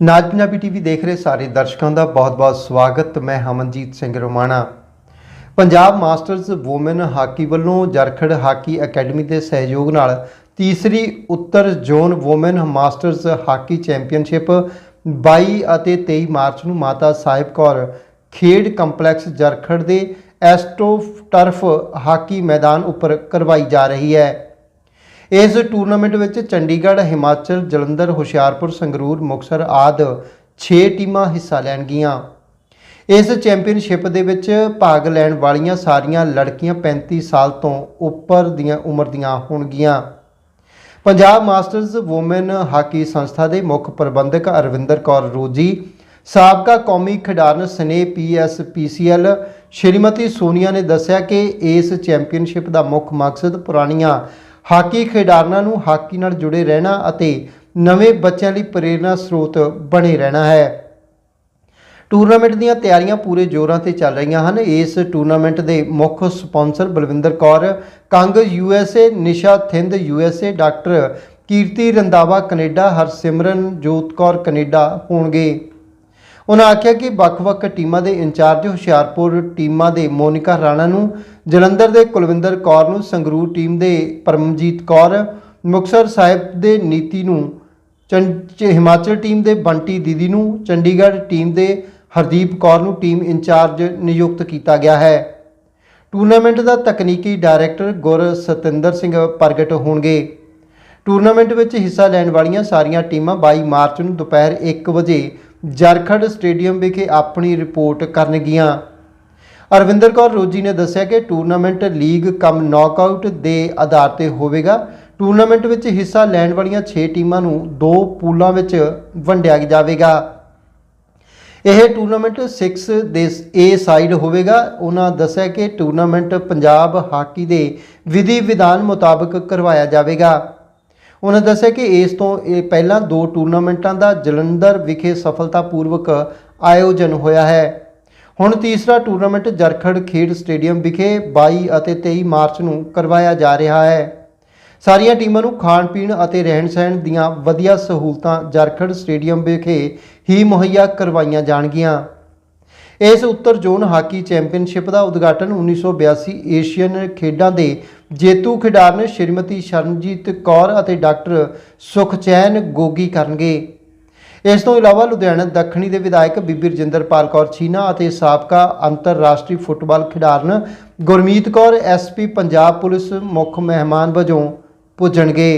ਨਾਜ Punjabi TV ਦੇਖ ਰਹੇ ਸਾਰੇ ਦਰਸ਼ਕਾਂ ਦਾ ਬਹੁਤ-ਬਹੁਤ ਸਵਾਗਤ। ਮੈਂ Hamanjit Singh Romana. Punjab masters women hockey ਵੱਲੋਂ ਜਰਖੜ ਹਾਕੀ ਅਕੈਡਮੀ ਦੇ ਸਹਿਯੋਗ ਨਾਲ ਤੀਸਰੀ ਉੱਤਰ zone women masters hockey championship 22 ਅਤੇ 23 ਮਾਰਚ ਨੂੰ ਮਾਤਾ ਸਾਹਿਬ ਕੌਰ ਖੇਡ ਕੰਪਲੈਕਸ ਜਰਖੜ ਦੇ ਐਸਟੋ ਟਰਫ ਹਾਕੀ ਮੈਦਾਨ ਉੱਪਰ ਕਰਵਾਈ ਜਾ ਰਹੀ ਹੈ। ਇਸ ਟੂਰਨਾਮੈਂਟ ਵਿੱਚ ਚੰਡੀਗੜ੍ਹ, ਹਿਮਾਚਲ, ਜਲੰਧਰ, ਹੁਸ਼ਿਆਰਪੁਰ, ਸੰਗਰੂਰ, ਮੁਕਤਸਰ ਆਦ 6 ਟੀਮਾਂ ਹਿੱਸਾ ਲੈਣਗੀਆਂ। ਇਸ ਚੈਂਪੀਅਨਸ਼ਿਪ ਦੇ ਵਿੱਚ ਭਾਗ ਲੈਣ ਵਾਲੀਆਂ ਸਾਰੀਆਂ ਲੜਕੀਆਂ 35 ਸਾਲ ਤੋਂ ਉੱਪਰ ਦੀਆਂ ਉਮਰ ਦੀਆਂ ਹੋਣਗੀਆਂ। ਪੰਜਾਬ ਮਾਸਟਰਜ਼ ਔਮਨ ਹਾਕੀ ਸੰਸਥਾ ਦੇ ਮੁੱਖ ਪ੍ਰਬੰਧਕ ਅਰਵਿੰਦਰ ਕੌਰ ਰੋਜੀ, ਸਾਬਕਾ ਕੌਮੀ ਖਿਡਾਰਨ ਸਨੇ ਪੀਐਸ ਪੀਸੀਐਲ ਸ਼੍ਰੀਮਤੀ ਸੋਨੀਆ ਨੇ ਦੱਸਿਆ ਕਿ ਇਸ ਚੈਂਪੀਅਨਸ਼ਿਪ ਦਾ ਮੁੱਖ ਮਕਸਦ ਪੁਰਾਣੀਆਂ ਹਾਕੀ ਖਿਡਾਰਨਾਂ ਨੂੰ ਹਾਕੀ ਨਾਲ ਜੁੜੇ ਰਹਿਣਾ ਅਤੇ ਨਵੇਂ ਬੱਚਿਆਂ ਲਈ ਪ੍ਰੇਰਨਾ ਸਰੋਤ ਬਣੇ ਰਹਿਣਾ ਹੈ। ਟੂਰਨਾਮੈਂਟ ਦੀਆਂ ਤਿਆਰੀਆਂ ਪੂਰੇ ਜ਼ੋਰਾਂ ਤੇ ਚੱਲ ਰਹੀਆਂ ਹਨ। ਇਸ ਟੂਰਨਾਮੈਂਟ ਦੇ ਮੁੱਖ sponsor Balwinder Kaur, Kang USA Nisha Thind USA doctor Kirti Randhawa Canada, Harsimran Jot Kaur Canada ਹੋਣਗੇ। ਉਹਨਾਂ ਆਖਿਆ ਕਿ ਵੱਖ-ਵੱਖ ਟੀਮਾਂ ਦੇ ਇੰਚਾਰਜ ਹੁਸ਼ਿਆਰਪੁਰ ਟੀਮਾਂ ਦੇ ਮੋਨਿਕਾ ਰਾਣਾ ਨੂੰ, ਜਲੰਧਰ ਦੇ ਕੁਲਵਿੰਦਰ ਕੌਰ ਨੂੰ, ਸੰਗਰੂਰ ਟੀਮ ਦੇ ਪਰਮਜੀਤ ਕੌਰ, ਮੁਕਤਸਰ ਸਾਹਿਬ ਦੇ ਨੀਤੀ ਨੂੰ, ਚੰ- ਚ- ਹਿਮਾਚਲ ਟੀਮ ਦੇ ਬੰਟੀ ਦੀਦੀ ਨੂੰ, ਚੰਡੀਗੜ੍ਹ ਟੀਮ ਦੇ ਹਰਦੀਪ ਕੌਰ ਨੂੰ ਟੀਮ ਇੰਚਾਰਜ ਨਿਯੁਕਤ ਕੀਤਾ ਗਿਆ ਹੈ। ਟੂਰਨਾਮੈਂਟ ਦਾ ਤਕਨੀਕੀ ਡਾਇਰੈਕਟਰ ਗੁਰ ਸਤਿੰਦਰ ਸਿੰਘ ਪ੍ਰਗਟ ਹੋਣਗੇ। ਟੂਰਨਾਮੈਂਟ ਵਿੱਚ ਹਿੱਸਾ ਲੈਣ ਵਾਲੀਆਂ ਸਾਰੀਆਂ ਟੀਮਾਂ 22 ਮਾਰਚ ਨੂੰ ਦੁਪਹਿਰ 1 ਵਜੇ ਜਰਖੜ ਸਟੇਡੀਅਮ ਵਿਖੇ ਆਪਣੀ ਰਿਪੋਰਟ ਕਰਨਗੀਆਂ ਅਰਵਿੰਦਰ ਕੌਰ ਰੋਜੀ ਨੇ ਦੱਸਿਆ ਕਿ ਟੂਰਨਾਮੈਂਟ ਲੀਗ ਕਮ ਨੌਕਆਊਟ ਦੇ ਆਧਾਰ ਤੇ ਹੋਵੇਗਾ। ਟੂਰਨਾਮੈਂਟ ਵਿੱਚ ਹਿੱਸਾ ਲੈਣ ਵਾਲੀਆਂ 6 ਟੀਮਾਂ ਨੂੰ ਦੋ ਪੂਲਾਂ ਵਿੱਚ ਵੰਡਿਆ ਜਾਵੇਗਾ। ਇਹ ਟੂਰਨਾਮੈਂਟ 6 ਦੇ ਏ ਸਾਈਡ ਹੋਵੇਗਾ। ਉਹਨਾਂ ਦੱਸਿਆ ਕਿ ਟੂਰਨਾਮੈਂਟ ਪੰਜਾਬ ਹਾਕੀ ਦੇ ਵਿਧੀ ਵਿਧਾਨ ਮੁਤਾਬਕ ਕਰਵਾਇਆ ਜਾਵੇਗਾ। ਉਹਨਾਂ ਦੱਸਿਆ ਕਿ ਇਸ ਤੋਂ ਇਹ ਪਹਿਲਾਂ ਦੋ ਟੂਰਨਾਮੈਂਟਾਂ ਦਾ ਜਲੰਧਰ ਵਿਖੇ ਸਫਲਤਾਪੂਰਵਕ ਆਯੋਜਨ ਹੋਇਆ ਹੈ। ਹੁਣ ਤੀਸਰਾ ਟੂਰਨਾਮੈਂਟ ਜਰਖੜ ਖੇਡ ਸਟੇਡੀਅਮ ਵਿਖੇ 22 ਅਤੇ 23 ਮਾਰਚ ਨੂੰ ਕਰਵਾਇਆ ਜਾ ਰਿਹਾ ਹੈ। ਸਾਰੀਆਂ ਟੀਮਾਂ ਨੂੰ ਖਾਣ ਪੀਣ ਅਤੇ ਰਹਿਣ ਸਹਿਣ ਦੀਆਂ ਵਧੀਆ ਸਹੂਲਤਾਂ ਜਰਖੜ ਸਟੇਡੀਅਮ ਵਿਖੇ ਹੀ ਮੁਹੱਈਆ ਕਰਵਾਈਆਂ ਜਾਣਗੀਆਂ। ਇਸ ਉੱਤਰ ਜ਼ੋਨ ਹਾਕੀ ਚੈਂਪੀਅਨਸ਼ਿਪ ਦਾ ਉਦਘਾਟਨ 1982 ਏਸ਼ੀਅਨ ਖੇਡਾਂ ਦੇ ਜੇਤੂ ਖਿਡਾਰਨ ਸ਼੍ਰੀਮਤੀ ਸ਼ਰਨਜੀਤ ਕੌਰ ਅਤੇ ਡਾਕਟਰ ਸੁਖਚੈਨ ਗੋਗੀ ਕਰਨਗੇ। ਇਸ ਤੋਂ ਇਲਾਵਾ ਲੁਧਿਆਣਾ ਦੱਖਣੀ ਦੇ ਵਿਧਾਇਕ ਬੀਬੀ ਰਜਿੰਦਰਪਾਲ ਕੌਰ ਛੀਨਾ ਅਤੇ ਸਾਬਕਾ ਅੰਤਰਰਾਸ਼ਟਰੀ ਫੁੱਟਬਾਲ ਖਿਡਾਰਨ ਗੁਰਮੀਤ ਕੌਰ ਐਸਪੀ ਪੰਜਾਬ ਪੁਲਿਸ ਮੁੱਖ ਮਹਿਮਾਨ ਵਜੋਂ ਪੁੱਜਣਗੇ।